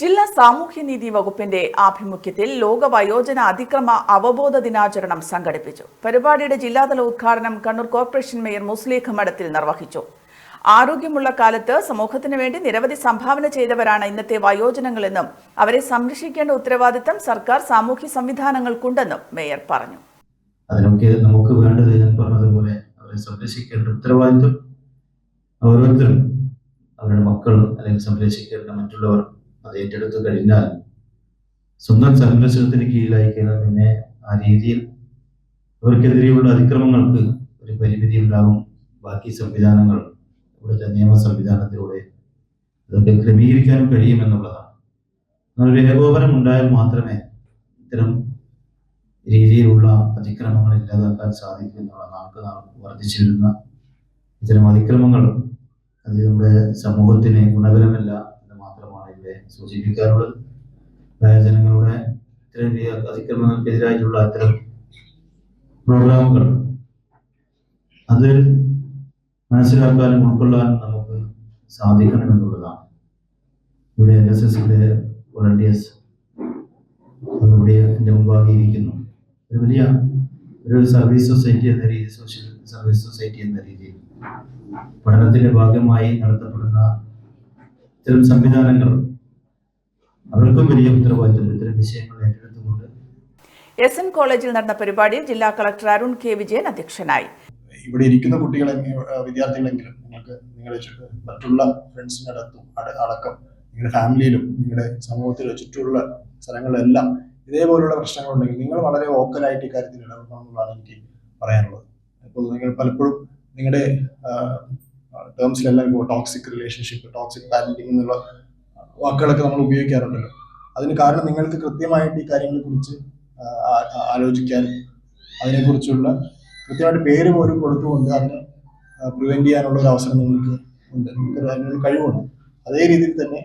ജില്ലാ സാമൂഹ്യനീതി വകുപ്പിന്റെ ആഭിമുഖ്യത്തിൽ ലോക വയോജന അതിക്രമ അവബോധ ദിനാചരണം സംഘടിപ്പിച്ചു. പരിപാടിയുടെ ജില്ലാതല ഉദ്ഘാടനം കണ്ണൂർ കോർപ്പറേഷൻ മേയർ മുസ്ലിഖ് മഠത്തിൽ നിർവഹിച്ചു. ആരോഗ്യമുള്ള കാലത്ത് സമൂഹത്തിന് വേണ്ടി നിരവധി സംഭാവന ചെയ്തവരാണ് ഇന്നത്തെ വയോജനങ്ങളെന്നും അവരെ സംരക്ഷിക്കേണ്ട ഉത്തരവാദിത്തം സർക്കാർ സാമൂഹ്യ സംവിധാനങ്ങൾക്കുണ്ടെന്നും മേയർ പറഞ്ഞു. അതിനൊക്കെ നമുക്ക് വേണ്ടത് പറഞ്ഞതുപോലെ അവരെ സംരക്ഷിക്കേണ്ട ഉത്തരവാദിത്വം ഓരോരുത്തരും അവരുടെ മക്കൾ അല്ലെങ്കിൽ സംരക്ഷിക്കേണ്ട മറ്റുള്ളവർ അത് ഏറ്റെടുത്തു കഴിഞ്ഞാൽ സ്വന്തം സംരക്ഷണത്തിന് കീഴിലായി കഴിഞ്ഞാൽ പിന്നെ ആ രീതിയിൽ അവർക്കെതിരെയുള്ള അതിക്രമങ്ങൾക്ക് ഒരു പരിമിതി ഉണ്ടാകും. ബാക്കി സംവിധാനങ്ങൾ ഇവിടുത്തെ നിയമ സംവിധാനത്തിലൂടെ അതൊക്കെ ക്രമീകരിക്കാനും കഴിയുമെന്നുള്ളതാണ് ഒരു ഏകോപനം ഉണ്ടായാൽ മാത്രമേ ഇത്തരം രീതിയിലുള്ള അതിക്രമങ്ങൾ ഇല്ലാതാക്കാൻ സാധിക്കും എന്നുള്ള നാൾക്ക് നാൾ വർദ്ധിച്ചു വരുന്ന ഇത്തരം അതിക്രമങ്ങൾ അത് നമ്മുടെ സമൂഹത്തിന് ഗുണകരമല്ല ഇവിടെ സൂചിപ്പിക്കാറുള്ളത് ജനങ്ങളുടെ ഇത്തരം അതിക്രമങ്ങൾക്കെതിരായിട്ടുള്ള അത്തരം പ്രോഗ്രാമുകൾ അത് മനസ്സിലാക്കാനും ഉൾക്കൊള്ളാനും നമുക്ക് സാധിക്കണമെന്നുള്ളതാണ്. ഇവിടെ എൻ എസ് എസിന്റെ വോളണ്ടിയേഴ്സ് അതിവിടെ എന്റെ മുമ്പാകെ ഇരിക്കുന്നു ഒരു വലിയ ഒരു സർവീസ് സൊസൈറ്റി എന്ന രീതിയിൽ സോഷ്യൽ സർവീസ് സൊസൈറ്റി എന്ന രീതിയിൽ പഠനത്തിന്റെ ഭാഗമായി നടത്തപ്പെടുന്ന ഇത്തരം സംവിധാനങ്ങൾ അവർക്കും വലിയ ഉത്തരവാദിത്വം ഇത്തരം വിഷയങ്ങൾ ഏറ്റെടുത്തുകൊണ്ട് എസ് എൻ കോളേജിൽ നടന്ന പരിപാടിയിൽ ജില്ലാ കളക്ടർ അരുൺ കെ വിജയൻ അധ്യക്ഷനായി. ഇവിടെ ഇരിക്കുന്ന കുട്ടികളെ വിദ്യാർത്ഥികളെങ്കിലും നിങ്ങൾക്ക് നിങ്ങളുടെ മറ്റുള്ള ഫ്രണ്ട്സിന്റെ അടുത്തും അട- അടക്കം നിങ്ങളുടെ ഫാമിലിയിലും നിങ്ങളുടെ സമൂഹത്തിലും ചുറ്റുമുള്ള സ്ഥലങ്ങളിലെല്ലാം ഇതേപോലുള്ള പ്രശ്നങ്ങളുണ്ടെങ്കിൽ നിങ്ങൾ വളരെ ഓക്കലായിട്ട് ഇക്കാര്യത്തിൽ ഇടപെടണം എന്നുള്ളതാണ് എനിക്ക് പറയാനുള്ളത്. ഇപ്പോൾ നിങ്ങൾ പലപ്പോഴും നിങ്ങളുടെ ടേംസിലെല്ലാം ഇപ്പോൾ ടോക്സിക് റിലേഷൻഷിപ്പ് ടോക്സിക് പാരന്റിങ് എന്നുള്ള വാക്കുകളൊക്കെ നമ്മൾ ഉപയോഗിക്കാറുണ്ടല്ലോ. അതിന് കാരണം നിങ്ങൾക്ക് കൃത്യമായിട്ട് ഈ കാര്യങ്ങളെ കുറിച്ച് ആലോചിക്കാൻ അതിനെക്കുറിച്ചുള്ള കൃത്യമായിട്ട് പേര് പോലും കൊടുത്തുകൊണ്ട് അതിനെ പ്രിവെന്റ് ചെയ്യാനുള്ള ഒരു അവസരം നിങ്ങൾക്ക് ഉണ്ട്. നിങ്ങൾക്ക് അതിനുള്ള കഴിവുണ്ട്. അതേ രീതിയിൽ തന്നെ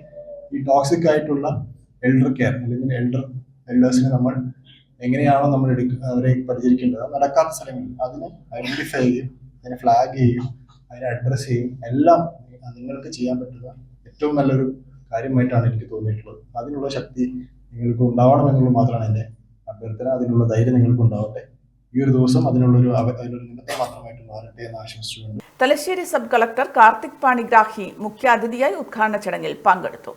ഈ ടോക്സിക് ആയിട്ടുള്ള എൽഡർ കെയർ അല്ലെങ്കിൽ എൽഡർ എൽഡേഴ്സിനെ നമ്മൾ എങ്ങനെയാണോ നമ്മൾ എടുക്ക അവരെ പരിചരിക്കേണ്ടത് നടക്കാത്ത സ്ഥലങ്ങളിൽ അതിനെ ഐഡന്റിഫൈ ചെയ്യും അതിനെ ഫ്ലാഗ് ചെയ്യും അതിനെ അഡ്രസ്സ് ചെയ്യും. എല്ലാം നിങ്ങൾക്ക് ചെയ്യാൻ പറ്റുന്ന ഏറ്റവും നല്ലൊരു കാര്യമായിട്ടാണ് എനിക്ക് തോന്നിയിട്ടുള്ളത്. അതിനുള്ള ശക്തി നിങ്ങൾക്ക് ഉണ്ടാവണം എന്നുള്ളത് മാത്രമാണ് എന്റെ അഭ്യർത്ഥന. അതിനുള്ള ധൈര്യം നിങ്ങൾക്ക് ഉണ്ടാവട്ടെ. ഈ ഒരു ദിവസം അതിനുള്ളൊരു അതിനൊരു നിമിത്തം മാത്രമായിട്ട് മാറട്ടെ എന്ന് ആശംസിച്ചുകൊണ്ട്. തലശ്ശേരി സബ് കളക്ടർ കാർത്തിക് പാണിഗ്രാഹി മുഖ്യാതിഥിയായി ഉദ്ഘാടന ചടങ്ങിൽ പങ്കെടുത്തു.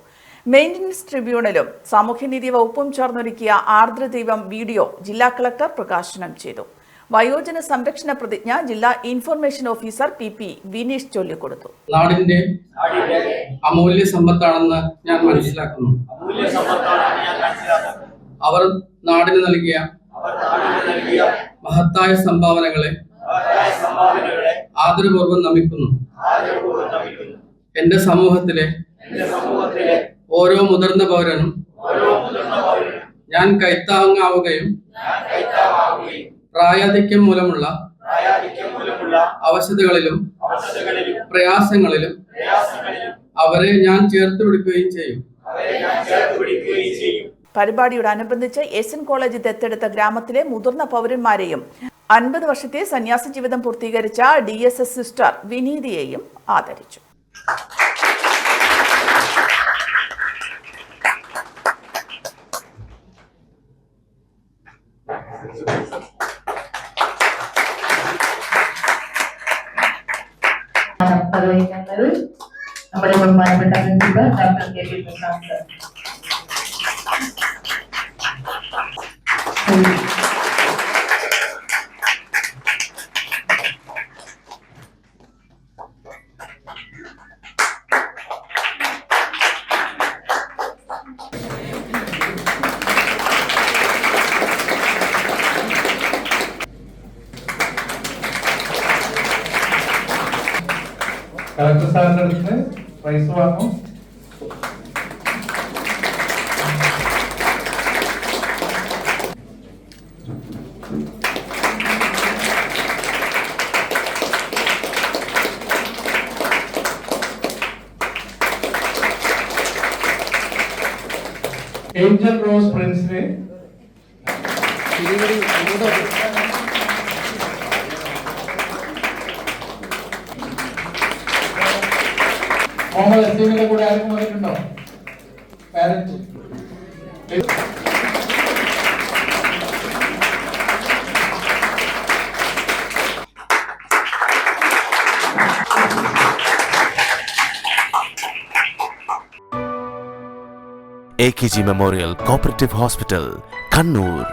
മെയിന്റനൻസ് ട്രിബ്യൂണലും സാമൂഹ്യനീതി വകുപ്പും ചേർന്നൊരുക്കിയ ആർദ്രദൈവം വീഡിയോ ജില്ലാ കളക്ടർ പ്രകാശനം ചെയ്തു. വയോജന സംരക്ഷണ പ്രതിജ്ഞ ജില്ലാ information officer P P Vineesh ചൊല്ലിക്കൊടുത്തു. നാടിന്റെ അമൂല്യ സമ്പത്താണെന്ന് ഞാൻ മനസ്സിലാക്കുന്നു. അവർ നാടിന് നൽകിയ മഹത്തായ സംഭാവനകളെ ആദരപൂർവം നമിക്കുന്നു. എന്റെ സമൂഹത്തിലെ ഓരോ മുതിർന്ന പൗരനും ഞാൻ കൈത്താങ്ങാവുകയും പ്രായാധിക്യം മൂലമുള്ള അവശതകളിലും പ്രയാസങ്ങളിലും അവരെ ഞാൻ ചേർത്ത് പിടിക്കുകയും ചെയ്യും. പരിപാടിയോടനുബന്ധിച്ച് എസ് എൻ കോളേജ് ദത്തെടുത്ത ഗ്രാമത്തിലെ മുതിർന്ന പൗരന്മാരെയും അൻപത് വർഷത്തെ സന്യാസ ജീവിതം പൂർത്തീകരിച്ച ഡി എസ് എസ് സിസ്റ്റർ വിനീതിയെയും ആദരിച്ചു. നിർവഹിക്കുന്നത് നമ്മുടെ ബഹുമാനപ്പെട്ട principal doctor K P Prasad sir. Collector സാറിന്റെ അടുത്ത് പ്രൈസ് വാങ്ങും ഏഞ്ചൽ റോസ് പ്രിൻസിന് മുഹമ്മദ് അസീമിന്റെ കൂടെ ആർക്കും വന്നിട്ടുണ്ടോ parent A K G memorial cooperative hospital Kannur